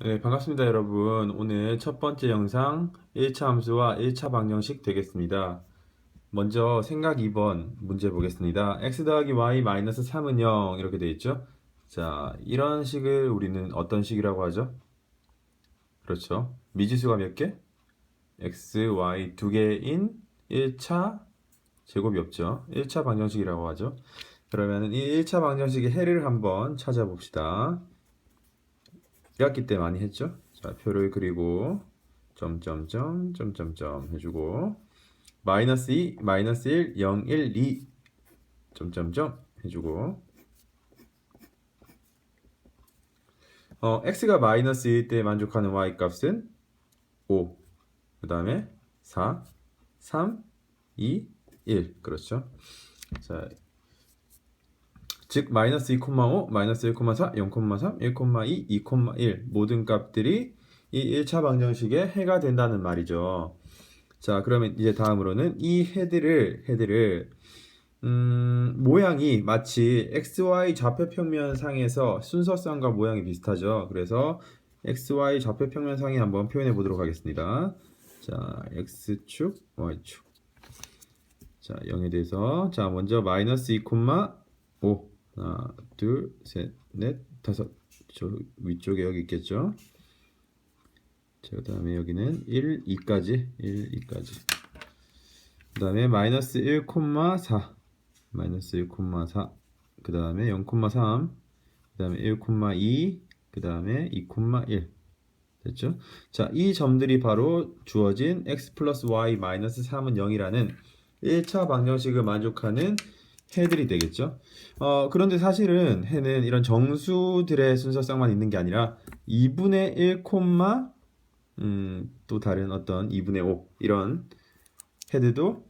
네, 반갑습니다, 여러분. 오늘 첫 번째 영상 1차 함수와 1차 방정식 되겠습니다. 먼저 생각 2번 문제 보겠습니다. x 더하기 y 마이너스 3은 0 이렇게 되어 있죠? 자, 이런 식을 우리는 어떤 식이라고 하죠? 그렇죠. 미지수가 몇 개? x, y 두 개인 1차 제곱이 없죠. 1차 방정식이라고 하죠. 그러면 이 1차 방정식의 해를 한번 찾아봅시다. 1학기 때 많이 했죠? 자, 표를 그리고 점점점 점점점 해주고 마이너스 2, 마이너스 1, 0, 1, 2 점점점 해주고 어, x가 마이너스 1일 때 만족하는 y 값은 5, 그 다음에 4, 3, 2, 1 그렇죠? 자, 즉 마이너스 2,5, 마이너스 1,4, 0,3, 1,2, 2,1 모든 값들이 이 1차 방정식의 해가 된다는 말이죠. 자, 그러면 이제 다음으로는 이 헤드를 헤드를 음, 모양이 마치 XY 좌표평면 상에서 순서상과 모양이 비슷하죠. 그래서 XY 좌표평면 상에 한번 표현해 보도록 하겠습니다. 자, X축, Y축. 자, 0에 대해서 자, 먼저 마이너스 2,5 하나, 둘, 셋, 넷, 다섯. 저 위쪽에 여기 있겠죠? 자, 그 다음에 여기는 1, 2까지. 1, 2까지. 그 다음에 마이너스 1,4. 마이너스 1,4. 그 다음에 0,3. 그 다음에 1,2. 그 다음에 2,1. 됐죠? 자, 이 점들이 바로 주어진 x 플러스 y 마이너스 3은 0이라는 1차 방정식을 만족하는 해들이 되겠죠. 어, 그런데 사실은 해는 이런 정수들의 순서쌍만 있는 게 아니라 2분의 1, 음, 또 다른 어떤 2분의 5 이런 해들도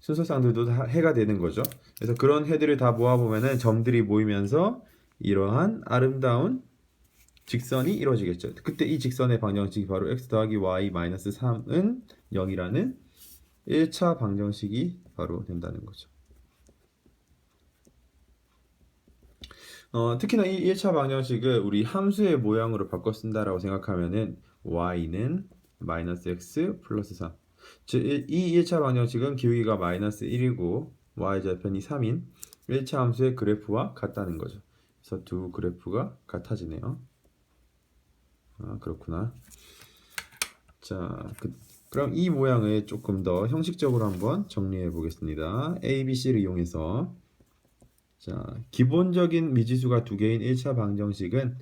순서쌍들도 다 해가 되는 거죠. 그래서 그런 해들을 다 모아보면은 점들이 모이면서 이러한 아름다운 직선이 이루어지겠죠. 그때 이 직선의 방정식이 바로 x 더하기 y 마이너스 3은 0이라는 1차 방정식이 바로 된다는 거죠. 어, 특히나 이 1차 방정식을 우리 함수의 모양으로 바꿔 쓴다라고 생각하면은 y는 마이너스 x 플러스 3. 즉, 이 1차 방정식은 기울기가 마이너스 1이고 y좌편이 3인 1차 함수의 그래프와 같다는 거죠. 그래서 두 그래프가 같아지네요. 아, 그렇구나. 자, 그, 그럼 이 모양을 조금 더 형식적으로 한번 정리해 보겠습니다. A, B, C를 이용해서 자, 기본적인 미지수가 두 개인 1차 방정식은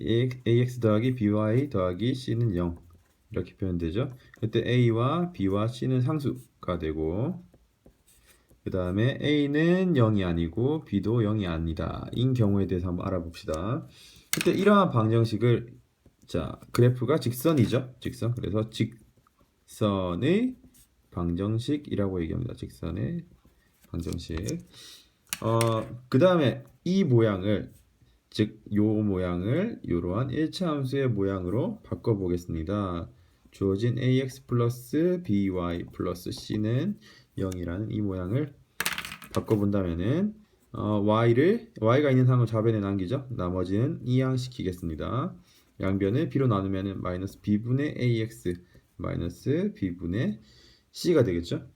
ax 더하기 by 더하기 c는 0 이렇게 표현되죠. 그때 a와 b와 c는 상수가 되고 그 다음에 a는 0이 아니고 b도 0이 아니다. 인 경우에 대해서 한번 알아봅시다. 그때 이러한 방정식을 자 그래프가 직선이죠. 직선. 그래서 직선의 방정식이라고 얘기합니다. 직선의 방정식. 어, 그 다음에 이 모양을 즉 요 모양을 이러한 1차 함수의 모양으로 바꿔 보겠습니다. 주어진 ax 플러스 by 플러스 c는 0이라는 이 모양을 바꿔 본다면은 어, y를 y가 있는 항을 좌변에 남기죠. 나머지는 이항시키겠습니다. 양변을 b로 나누면은 마이너스 b분의 ax 마이너스 b분의 c가 되겠죠.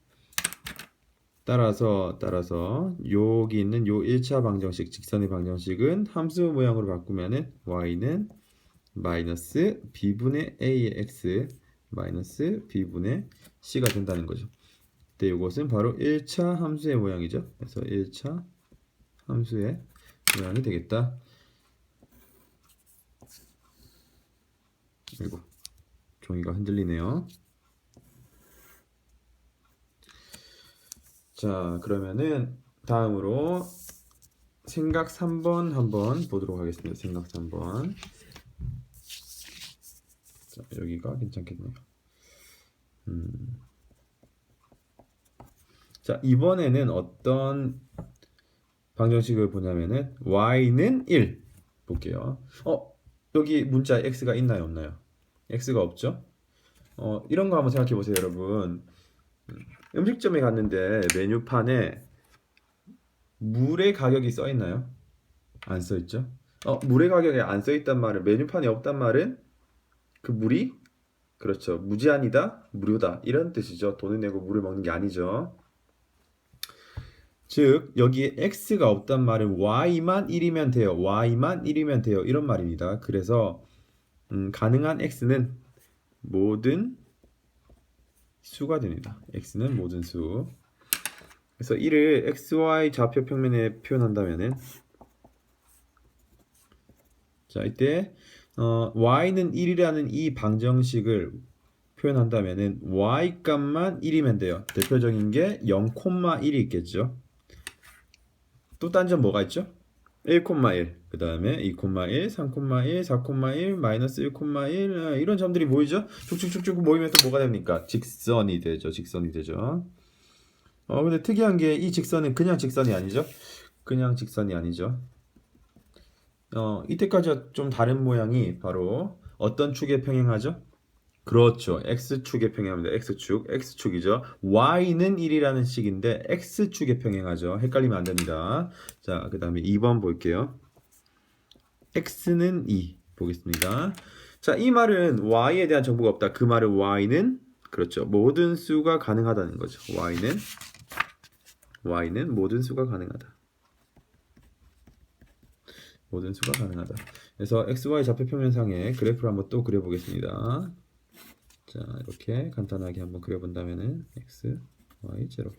따라서 따라서 여기 있는 요 1차 방정식 직선의 방정식은 함수 모양으로 바꾸면은 y는 마이너스 b분의 ax 마이너스 b분의 c가 된다는 거죠. 네, 이것은 바로 1차 함수의 모양이죠. 그래서 1차 함수의 모양이 되겠다. 그리고 종이가 흔들리네요. 자, 그러면은 다음으로 생각 3번 한번 보도록 하겠습니다. 생각 3번. 자, 여기가 괜찮겠네요. 음. 자, 이번에는 어떤 방정식을 보냐면은 y는 1 볼게요. 어, 여기 문자 x가 있나요, 없나요? x가 없죠? 어, 이런 거 한번 생각해 보세요, 여러분. 음식점에 갔는데 메뉴판에 물의 가격이 써 있나요? 안 써 있죠? 어, 물의 가격에 안써 있단 말은 메뉴판에 없단 말은 그 물이 그렇죠. 무제한이다, 무료다 이런 뜻이죠. 돈을 내고 물을 먹는 게 아니죠. 즉 여기에 x가 없단 말은 y만 1이면 돼요. y만 1이면 돼요. 이런 말입니다. 그래서 음, 가능한 x는 모든 수가 됩니다. x는 모든 수. 그래서 1을 xy 좌표 평면에 표현한다면은 자 이때 어, y는 1이라는 이 방정식을 표현한다면은 y 값만 1이면 돼요. 대표적인 게 0,1이 있겠죠. 또 딴 점 뭐가 있죠? 1,1, 그 다음에 2,1, 3,1, 4,1, 마이너스 1,1 아, 이런 점들이 모이죠? 쭉쭉쭉쭉 모이면 또 뭐가 됩니까? 직선이 되죠. 직선이 되죠. 어 근데 특이한 게 이 직선은 그냥 직선이 아니죠? 그냥 직선이 아니죠. 어 이때까지와 좀 다른 모양이 바로 어떤 축에 평행하죠? 그렇죠. x축에 평행합니다. x축, x축이죠. y는 1이라는 식인데 x축에 평행하죠. 헷갈리면 안 됩니다. 자, 그 다음에 2번 볼게요. x는 2 보겠습니다. 자, 이 말은 y에 대한 정보가 없다. 그 말은 y는 그렇죠. 모든 수가 가능하다는 거죠. y는 y는 모든 수가 가능하다. 모든 수가 가능하다. 그래서 xy 좌표 평면상의 그래프를 한번 또 그려보겠습니다. 자, 이렇게 간단하게 한번 그려본다면은 x, y, 0.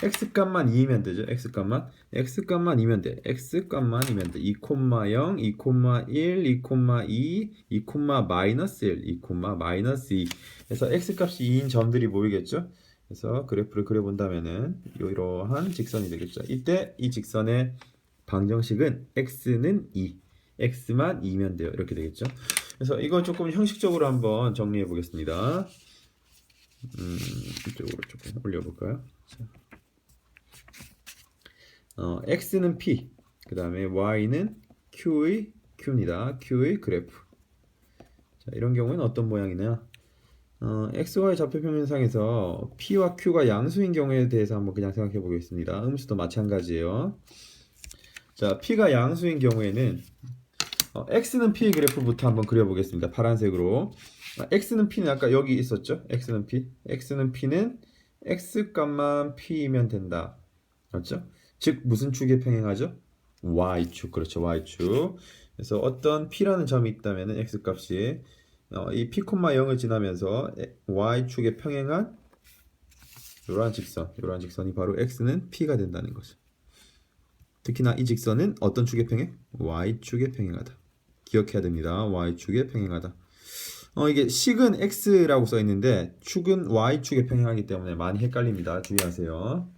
x 값만 2면 되죠. x 값만 x 값만 2면 돼. x 값만 2면 돼. 2,0, 2,1, 2,2, 2, 마이너스 1, 2, 마이너스 2. 그래서 x 값이 2인 점들이 모이겠죠. 그래서 그래프를 그려본다면은 이러한 직선이 되겠죠. 이때 이 직선의 방정식은 x는 2, x만 2면 돼요. 이렇게 되겠죠. 그래서 이걸 조금 형식적으로 한번 정리해 보겠습니다. 음, 이쪽으로 조금 올려볼까요? 자. 어, x는 p, 그 다음에 y는 q의 q입니다. q의 그래프. 자, 이런 경우는 어떤 모양이냐? 어, xy 좌표 평면상에서 p와 q가 양수인 경우에 대해서 한번 그냥 생각해 보겠습니다. 음수도 마찬가지예요. 자, p가 양수인 경우에는 어, x는 p 그래프부터 한번 그려보겠습니다. 파란색으로. 아, x는 p는 아까 여기 있었죠? x는 p. x는 p는 x 값만 p이면 된다. 맞죠? 즉 무슨 축에 평행하죠? y축. 그렇죠. y축. 그래서 어떤 p라는 점이 있다면 x 값이 어, 이 p, 0을 지나면서 y축에 평행한 이러한 직선, 이러한 직선이 바로 x는 p가 된다는 거죠. 특히나 이 직선은 어떤 축에 평행? y축에 평행하다. 기억해야 됩니다. y축에 평행하다. 어, 이게 식은 x라고 써 있는데 축은 y축에 평행하기 때문에 많이 헷갈립니다. 주의하세요.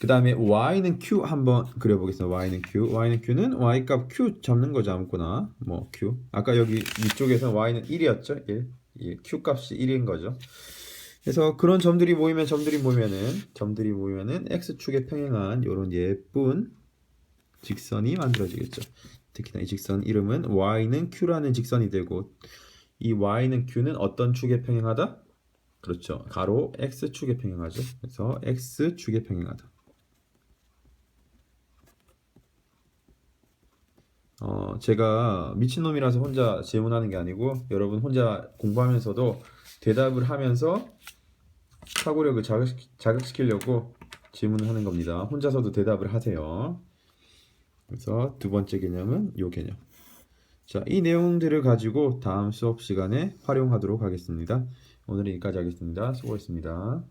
그 다음에 y는 q 한번 그려보겠습니다. y는 q. y는 q는 y 값 q 잡는 거죠. 아무거나. 뭐 q. 아까 여기 이쪽에서 y는 1이었죠. 1. 이 q 값이 1인 거죠. 그래서 그런 점들이 모이면 점들이 모이면은 점들이 모이면은 x축에 평행한 이런 예쁜 직선이 만들어지겠죠. 특히나 이 직선 이름은 y는 q라는 직선이 되고 이 y는 q는 어떤 축에 평행하다? 그렇죠. 가로 x축에 평행하죠. 그래서 x축에 평행하다. 어, 제가 미친놈이라서 혼자 질문하는 게 아니고 여러분 혼자 공부하면서도 대답을 하면서 사고력을 자극시, 자극시키려고 질문을 하는 겁니다. 혼자서도 대답을 하세요. 그래서 두 번째 개념은 요 개념. 자, 이 내용들을 가지고 다음 수업 시간에 활용하도록 하겠습니다. 오늘은 여기까지 하겠습니다. 수고했습니다.